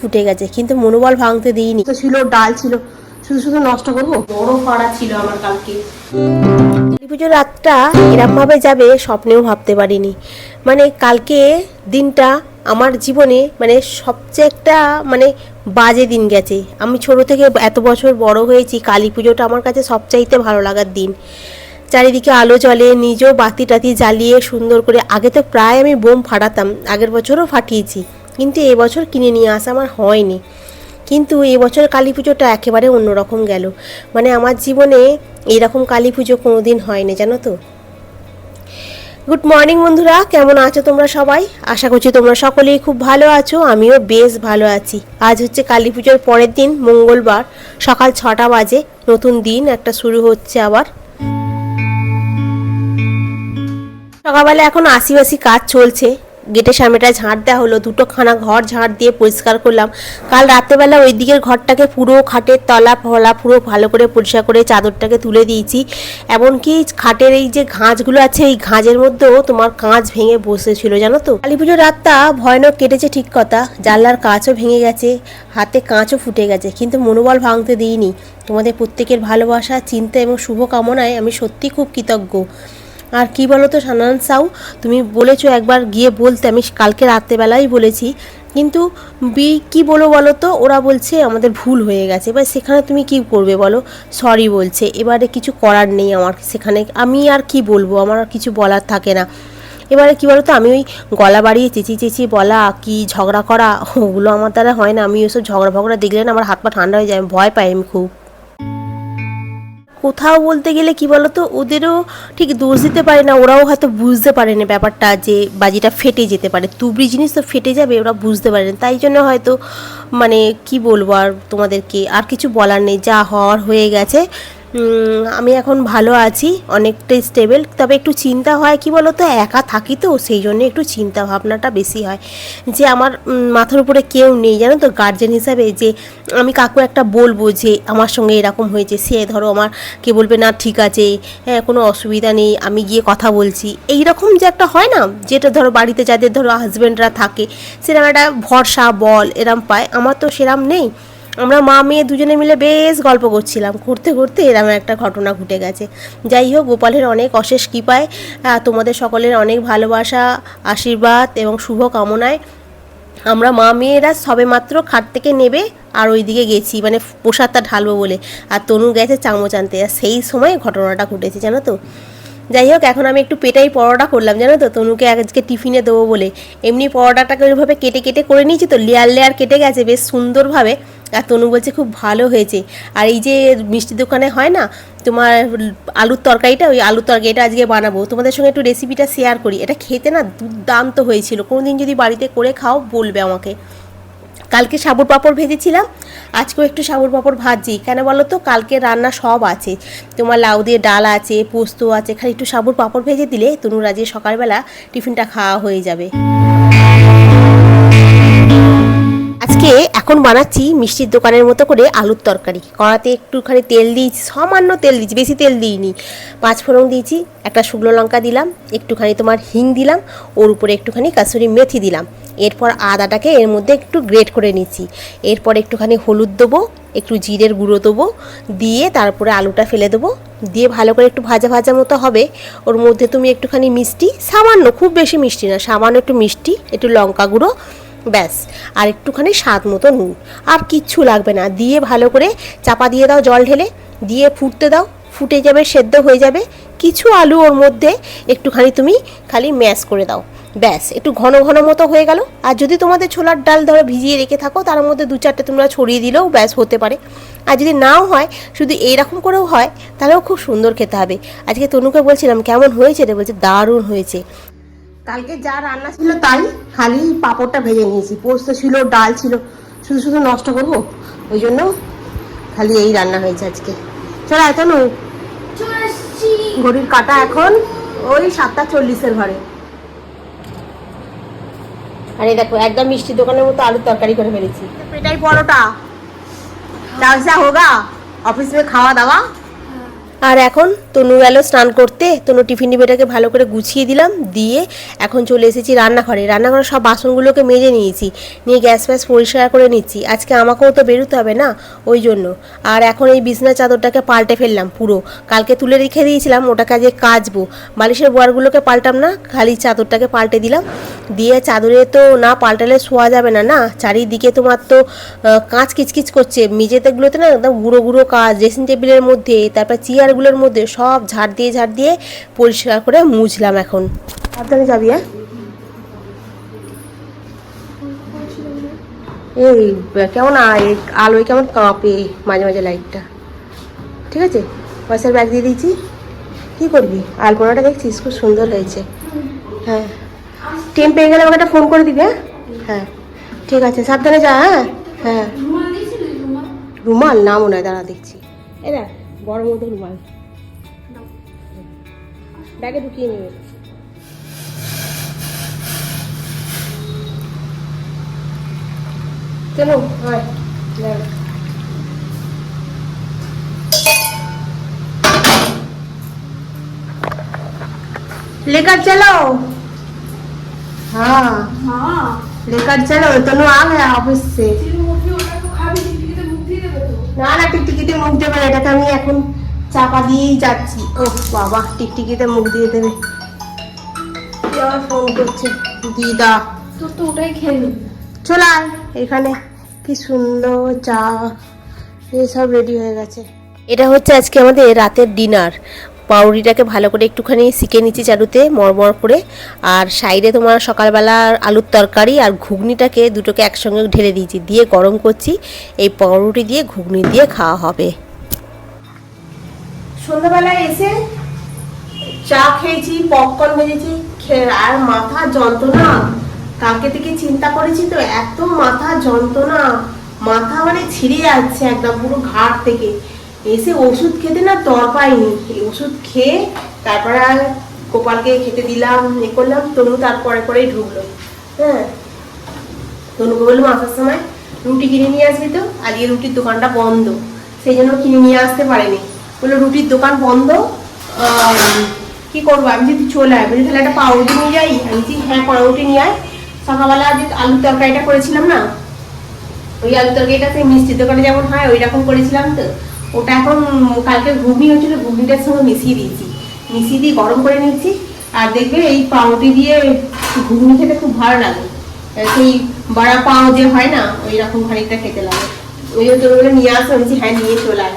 ফুটে গেছে কিন্তু মনোবল ভাঙতে দিইনি। তো ছিল ডাল ছিল শুধু শুধু নষ্ট করব? বড় পাড়া ছিল আমার কালকে। কালী পুজোর রাতটা এরমভাবে যাবে স্বপ্নেও ভাবতে পারিনি। মানে কালকে দিনটা আমার জীবনে মানে সবচেয়ে একটা মানে বাজে দিন গেছে। আমি ছোট থেকে এত বছর বড় হয়েছি কালী পুজোটা আমার কাছে সবচাইতে ভালো লাগার দিন। চারিদিকে আলো জ্বলে নিজেও বাতি টাতি জ্বালিয়ে সুন্দর করে আগে তো প্রায় আমি বোম ফাটাতাম আগের বছরও ফাটিয়েছি। কিন্তু এবছর কিনে নিয়ে আসা আমার হয়নি। কিন্তু এবছর কালী পুজোটা একেবারে অন্যরকম গেল। মানে আমার জীবনে এরকম কালী পুজো কোনো দিন হয়নি, জানো তো? গুড মর্নিং বন্ধুরা, কেমন আছো তোমরা সবাই? আশা করছি তোমরা সকলেই খুব ভালো আছো, আমিও বেশ ভালো আছি। আজ হচ্ছে কালী পুজোর পরের দিন, মঙ্গলবার, সকাল ছটা বাজে, নতুন দিন একটা শুরু হচ্ছে আবার। সকালবেলা এখন আশিবাসি কাজ চলছে গেটের সামনেটা ঝাঁট দেওয়া হলো দুটো খানা ঘর ঝাঁট দিয়ে পরিষ্কার করলাম। কাল রাত্রেবেলা ওই দিকের ঘরটাকে পুরো খাটের তলা ফলা পুরো ভালো করে পরিষ্কার করে চাদরটাকে তুলে দিয়েছি। এমনকি খাটের এই যে ঘাঁজগুলো আছে, এই ঘাঁজের মধ্যেও তোমার কাঁচ ভেঙে বসেছিল জানো তো? কালী পুজোর রাতটা ভয়ানক কেটেছে ঠিক কথা, জানলার কাঁচও ভেঙে গেছে, হাতে কাঁচও ফুটে গেছে, কিন্তু মনোবল ভাঙতে দিইনি। তোমাদের প্রত্যেকের ভালোবাসা, চিন্তা এবং শুভকামনায় আমি সত্যি খুব কৃতজ্ঞ। আর কি বলো তো সানান সাউ, তুমি বলেছ একবার গিয়ে বলতে, আমি কালকে রাত্রেবেলাই বলেছি। কিন্তু বি, কি বলো বলো তো ওরা বলছে আমাদের ভুল হয়ে গেছে। এবার সেখানে তুমি কি করবে বলো? সরি বলছে। এবারে কিছু করার নেই আমার সেখানে। আমি আর কি বলব? আমার আর কিছু বলার থাকে না। এবারে কি বলতো? আমি ওই গলা বাড়িয়ে চেঁচিয়ে চেঁচিয়ে বলা, কি ঝগড়া করা, ওগুলো আমার দ্বারা হয় না। আমি ওসব ঝগড়া ফগড়া দেখলে না আমার হাত পা ঠান্ডা হয়ে যায়। আমি ভয় পাই আমি খুব। কোথাও বলতে গেলে কি বলতো, ওদেরও ঠিক দোষ দিতে পারে না, ওরাও হয়তো বুঝতে পারে না ব্যাপারটা যে বাজিটা ফেটে যেতে পারে। তুবড়ি জিনিস তো ফেটে যাবে, ওরা বুঝতে পারে না। তাই জন্য হয়তো মানে কি বলব আর তোমাদেরকে, আর কিছু বলার নেই, যা হওয়ার হয়ে গেছে। আমি এখন ভালো আছি অনেকটাই স্টেবল তবে একটু চিন্তা হয়, কি বলো তো একা থাকি তো, সেই জন্য একটু চিন্তা ভাবনাটা বেশি হয়। যে আমার মাথার উপরে কেউ নেই, জানো তো গার্জেন হিসাবে যে আমি কাকু একটা বলব যে আমার সঙ্গে এরকম হয়েছে, সে ধরো আমার, কে বলবে, না, ঠিক আছে হ্যাঁ কোনো অসুবিধা নেই, আমি গিয়ে কথা বলছি। এই রকম যে একটা হয় না, যেটা ধরো বাড়িতে যাদের ধরো হাজব্যান্ডরা থাকে সেরকম একটা ভরসা, বল এরম পায়, আমার তো সেরম নেই। আমরা মা, মেয়ে দুজনে মিলে বেশ গল্প করছিলাম। করতে করতে এরম একটা ঘটনা ঘটে গেছে। যাই হোক, গোপালের অনেক অশেষ কৃপায় তোমাদের সকলের অনেক ভালোবাসা, আশীর্বাদ এবং শুভ কামনায় আমরা মা, মেয়েরা সবে মাত্র খাট থেকে নেবে আর ওইদিকে গেছি মানে প্রসাদটা ঢালবো বলে। আর তনু গেছে চামচ আনতে। আর সেই সময় ঘটনাটা ঘটেছে, জানো তো? যাই হোক, এখন আমি একটু পেটাই পরোটা করলাম, জানো তো? তনুকে আজকে টিফিনে দেবো বলে। এমনি পরোটাটাকে ওইভাবে কেটে কেটে করে নিয়েছি তো, লেয়ার লেয়ার কেটে গেছে, বেশ সুন্দরভাবে। আর তনু বলছে খুব ভালো হয়েছে। আর এই যে মিষ্টি দোকানে হয় না, তোমার আলুর তরকারিটা, ওই আলুর তরকারিটা আজকে বানাবো। তোমাদের সঙ্গে একটু রেসিপিটা শেয়ার করি। এটা খেতে না দুর্দান্ত হয়েছিল। কোনোদিন যদি বাড়িতে করে খাও, বলবে আমাকে। কালকে সাবুর পাঁপড় ভেজেছিলাম। আজকেও একটু সাবুর পাঁপড় ভাজছি। কেন বলো তো? কালকে রান্না সব আছে। তোমার লাউ দিয়ে ডাল আছে, পোস্ত আছে। খালি একটু সাবুর পাঁপড় ভেজে দিলে তনুর আজকে সকালবেলা টিফিনটা খাওয়া হয়ে যাবে। আজকে এখন বানাচ্ছি মিষ্টির দোকানের মতো করে আলুর তরকারি। কড়াতে একটুখানি তেল দিয়েছি, সামান্য তেল দিয়েছি, বেশি তেল দিইনি। পাঁচ ফোড়ন দিয়েছি, একটা শুকনো লঙ্কা দিলাম, একটুখানি তোমার হিং দিলাম, ওর উপরে একটুখানি কাসুরি মেথি দিলাম। এরপর আদাটাকে এর মধ্যে একটু গ্রেট করে নিচ্ছি। এরপর একটুখানি হলুদ দেবো, একটু জিরের গুঁড়ো দেবো, দিয়ে তারপরে আলুটা ফেলে দেবো। দিয়ে ভালো করে একটু ভাজা ভাজা মতো হবে। ওর মধ্যে তুমি একটুখানি মিষ্টি, সামান্য, খুব বেশি মিষ্টি না, সামান্য একটু মিষ্টি, একটু লঙ্কা গুঁড়ো ব্যাস, আর একটুখানি স্বাদ মতো নুন। আর কিচ্ছু লাগবে না। দিয়ে ভালো করে চাপা দিয়ে দাও জল ঢেলে। দিয়ে ফুটতে দাও। ফুটে যাবে, সেদ্ধ হয়ে যাবে। কিছু আলু ওর মধ্যে একটুখানি তুমি খালি ম্যাশ করে দাও। ব্যাস, একটু ঘন ঘন মতো হয়ে গেল। আর যদি তোমাদের ছোলার ডাল ধরো ভিজিয়ে রেখে থাকো, তার মধ্যে দু চারটে তোমরা ছড়িয়ে দিলেও ব্যাস হতে পারে। আর যদি নাও হয়, শুধু এইরকম করেও হয়, তাহলেও খুব সুন্দর খেতে হবে। আজকে তনুকে বলছিলাম, কেমন হয়েছে রে? বলছে, দারুণ হয়েছে। কালকে যা রান্না ছিল তাই খালি পাঁপড়টা ভেজে নিয়েছি। পোস্ত ছিল ডাল ছিল। শুধু শুধু নষ্ট করব? ওই জন্য খালি এই রান্না হয়েছে আজকে। চল এত নু ঘড়ির কাটা এখন ওই সাতটা চল্লিশের ঘরে। আরে দেখো একদম মিষ্টি দোকানের মতো আলুর তরকারি করে ফেলেছি। পেটাই পরোটা। চাউসা হোগা অফিস খাওয়া দাওয়া। আর এখন তনু গেল স্নান করতে। তনু টিফিন ডিবেটাকে ভালো করে গুছিয়ে দিলাম, দিয়ে এখন চলে এসেছি রান্নাঘরে। রান্নাঘরে সব বাসনগুলোকে মেজে নিয়েছি, নিয়ে গ্যাস ফ্যাস পরিষ্কার করে নিচ্ছি। আজকে আমাকেও তো বেরোতে হবে না? ওই জন্য। আর এখন এই বিছনা চাদরটাকে পাল্টে ফেললাম পুরো। কালকে তুলে রেখে দিয়েছিলাম, ওটাকে আজকে কাচবো। বালিশের বোয়ারগুলোকে পাল্টাম না, খালি চাদরটাকে পাল্টে দিলাম। দিয়ে চাদরে তো না পাল্টালে শোয়া যাবে না না? চারিদিকে তোমার তো কাঁচ কিচকিচ করছে। মেঝেতেগুলোতে না একদম গুঁড়ো গুঁড়ো কাজ ড্রেসিং টেবিলের মধ্যে, তারপর চেয়ারগুলোর মধ্যে সব ঝাড় দিয়ে ঝাড় দিয়ে পরিষ্কার করে মুছলাম এখন। সাবধানে যাবি হ্যাঁ? এই, কেমন আলোয় কেমন কাঁপে মাঝে মাঝে লাইটটা। ঠিক আছে? পয়সার ব্যাগ দিয়ে দিয়েছি। কী করবি? আলপনাটা দেখছিস? খুব সুন্দর হয়েছে। হ্যাঁ। টেম পেয়ে গেলে আমাকে একটা ফোন করে দিবি হ্যাঁ? হ্যাঁ। ঠিক আছে, সাবধানে যা হ্যাঁ? হ্যাঁ। রুমাল? না মনে হয়, দাঁড়া, দেখছি। এরা বড় মতো রুমাল ব্যাগে ঢুকিয়ে নেবে চলো হয় যাও। लेकर चलो हाँ लेकर चलो तनु आ गया ऑफिस से না না টিকটিকিতে মুখ দেবে না এটাকে আমি এখন চাপা দিয়েই যাচ্ছি। ও বাবা টিকটিকিতে মুখ দিয়ে দেবে। আবার ফোন করছে? দিদা। তোর তো ওটাই খেলি। চল আয় এখানে কি সুন্দর চা এসব রেডি হয়ে গেছে। এটা হচ্ছে আজকে আমাদের রাতের ডিনার পাউরিটাকে ভালো করে একটুখানি শিখে নিচ্ছি চারুতে মরমর করে। আর সাইডে তোমার সকালবেলা আলুর তরকারি আর ঘুগনিটাকে দুটোকে একসঙ্গে ঢেলে দিয়েছি, দিয়ে গরম করছি। এই পাউরুটি দিয়ে, ঘুগনি দিয়ে খাওয়া হবে। সন্ধ্যাবেলায় এসে চা খেয়েছি পপকর্ন ভেজেছি আর মাথা যন্ত্রণা। কালকে থেকে চিন্তা করেছি তো, এত মাথা যন্ত্রণা। মাথা মানে ছিঁড়ে যাচ্ছে একদম পুরো ঘাট থেকে। এসে ওষুধ খেতে না তর পাইনি। ওষুধ খেয়ে তারপরে আর গোপালকে খেতে দিলাম, এ করলাম, তনু তারপরে পরেই ঢুকলো। হ্যাঁ। তনুকে বললাম, আসার সময় রুটি কিনে নিয়ে আসবি তো? আজকে রুটির দোকানটা বন্ধ। সেই জন্য কিনে নিয়ে আসতে পারেনি। বলল, রুটির দোকান বন্ধ? কি করব? আমি যদি চলে আয়। বলি তাহলে একটা পাউরুটি নিয়ে যাই। আমি বলছি হ্যাঁ পাউরুটি নিয়ে আয়। সকালবেলা আজ আলু তরকারিটা করেছিলাম না, ওই আলু তরকারিটা সেই মিষ্টির দোকানে যেমন হয় ওই রকম করেছিলাম তো। ওটা এখন কালকে ঘুগনি হয়েছিল ঘুগনিটার সঙ্গে মিশিয়ে দিয়েছি। মিশিয়ে দিয়ে গরম করে নিচ্ছি আর দেখবে এই পাউরুটি দিয়ে ঘুগনি খেতে খুব ভালো লাগে। সেই বড়া পাও যে হয় না ওই রকম খানিকটা খেতে লাগে। ওই জন্য তোর বলে নিয়ে আসো বলছি, হ্যাঁ নিয়ে চলে আয়।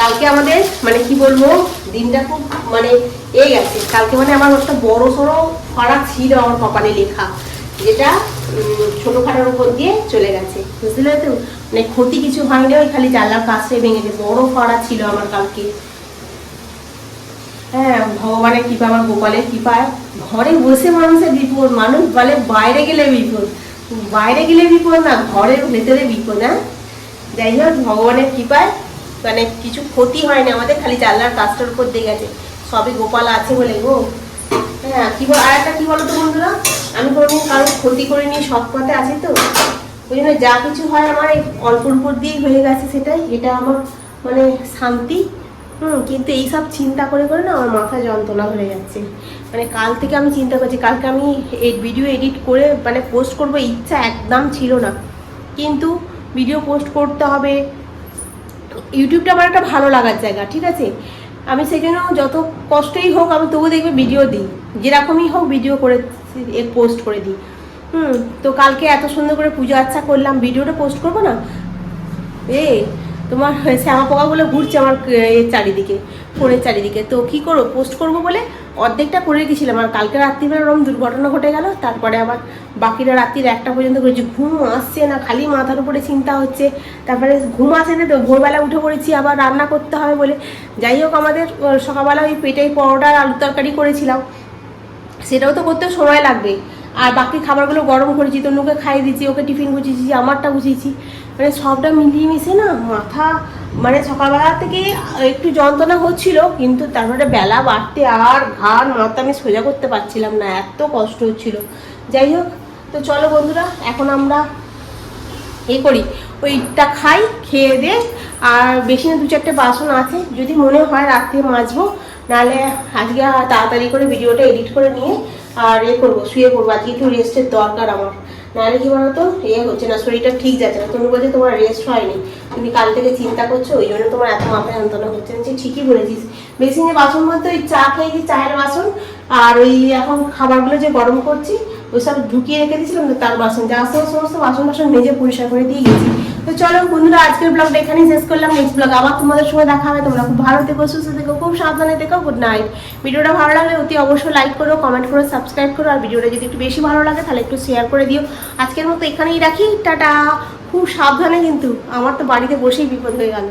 কালকে আমাদের মানে কি বলব দিনটা খুব মানে এ গেছে কালকে মানে আমার একটা বড় সড়ো ফাড়া ছিল আমার কপালে লেখা যেটা ছোটখাটোর উপর দিয়ে চলে গেছে। বুঝতে তো? মানে ক্ষতি কিছু হয়নি, ওই খালি জানলার কাছে ভেঙেছে বড় ফাড়া ছিল আমার কালকে। হ্যাঁ ভগবানের কৃপা, আমার গোপালের কৃপায় ঘরে বসে মানুষের বিপদ, মানুষ বলে বাইরে গেলে বিপদ। বাইরে গেলে বিপদ না, ঘরের ভেতরে বিপদ হ্যাঁ? যাই হোক, ভগবানের কৃপায় মানে কিছু ক্ষতি হয়নি আমাদের, খালি জানলার কাজটার উপর দিয়ে গেছে। সবই গোপাল আছে বলে গো। হ্যাঁ কি বল, আর একটা কি বলো তো বন্ধুরা? আমি কোনোদিন কারোর ক্ষতি করিনি সৎ পথে আছি তো? ওই জন্য যা কিছু হয় আমার এই অল্পর উপর দিয়েই হয়ে গেছে সেটাই। এটা আমার মানে শান্তি। হুম, কিন্তু এইসব চিন্তা করে করে না আমার মাথা যন্ত্রণা হয়ে যাচ্ছে। মানে কাল থেকে আমি চিন্তা করছি, কালকে আমি এই ভিডিও এডিট করে মানে পোস্ট করব, ইচ্ছা একদম ছিল না। কিন্তু ভিডিও পোস্ট করতে হবে। ইউটিউবটা আমার একটা ভালো লাগার জায়গা, ঠিক আছে? আমি সেই জন্য যত কষ্টই হোক আমি তবু দেখবে ভিডিও দিই। যেরকমই হোক ভিডিও করে পোস্ট করে দিই। হুম, তো কালকে এত সুন্দর করে পুজো আচ্ছা করলাম, ভিডিওটা পোস্ট করব না? এ, তোমার শ্যামা পোকাগুলো ঘুরছে আমার চারিদিকে, ফোনের চারিদিকে। তো কি করব পোস্ট করব বলে অর্ধেকটা করে রেখেছিলাম। আর কালকে রাত্রিবেলা ওরকম দুর্ঘটনা ঘটে গেল, তারপরে আবার বাকিরা রাত্রির একটা পর্যন্ত করেছি। ঘুম আসছে না, খালি মাথার উপরে চিন্তা হচ্ছে। তারপরে ঘুম আসে না তো ভোরবেলা উঠে পড়েছি, আবার রান্না করতে হবে বলে। যাই হোক, আমাদের সকালবেলা ওই পেটে পরোটা আলুর তরকারি করেছিলাম। সেটাও তো করতে সময় লাগবে। আর বাকি খাবারগুলো গরম করেছি তনুকে খাইয়ে দিচ্ছি ওকে টিফিন গুছিয়েছি, আমারটা গুছিয়েছি। মানে সবটা মিলিয়ে মিশে না মাথা মানে সকালবেলা থেকে একটু যন্ত্রণা হচ্ছিল, কিন্তু তারপরে বেলা বাড়তে আর ঘাড় মাথা আমি সোজা করতে পারছিলাম না, এত কষ্ট হচ্ছিল। যাই হোক, তো চলো বন্ধুরা, এখন আমরা এ করি। ওইটা খাই, খেয়ে দে, আর বেশি না দু চারটে বাসন আছে, যদি মনে হয় রাত্রে মাজবো নাহলে আজকে তাড়াতাড়ি করে ভিডিওটা এডিট করে নিয়ে আর এ করব শুয়ে পড়ব। আজকে একটু রেস্টের দরকার আমার। নাহলে কি বলতো এ হচ্ছে না শরীরটা ঠিক যাচ্ছে না। তুমি বলছো তোমার রেস্ট হয়নি। তুমি কাল থেকে চিন্তা করছ ওই জন্য তোমার এত মাথা যন্ত্রণা হচ্ছে। না বলছি, ঠিকই বলেছিস। বেসিনে বাসন বলতে ওই চা খেয়েছি চায়ের বাসন। আর ওই এখন খাবারগুলো যে গরম করছি ওইসব ঢুকিয়ে রেখে দিয়েছিলাম, তো তার বাসন যা সমস্ত সমস্ত বাসন বাসন মেজে পরিষ্কার করে দিয়ে গেছি। তো চলো বন্ধুরা, আজকের ব্লগটা এখানেই শেষ করলাম। নেক্সট ব্লগ আবার তোমাদের সঙ্গে দেখা হবে। তোমরা খুব ভালো থেকো, সুস্থ থেকো, খুব সাবধানে থেকো। গুড নাইট ভিডিওটা ভালো লাগলে অতি অবশ্যই লাইক করো কমেন্ট করো সাবস্ক্রাইব করো। আর ভিডিওটা যদি একটু বেশি ভালো লাগে, তাহলে একটু শেয়ার করে দিও। আজকের মতো এখানেই রাখি। টাটা। খুব সাবধানে কিন্তু আমার তো বাড়িতে বসেই বিপদ হয়ে গেল।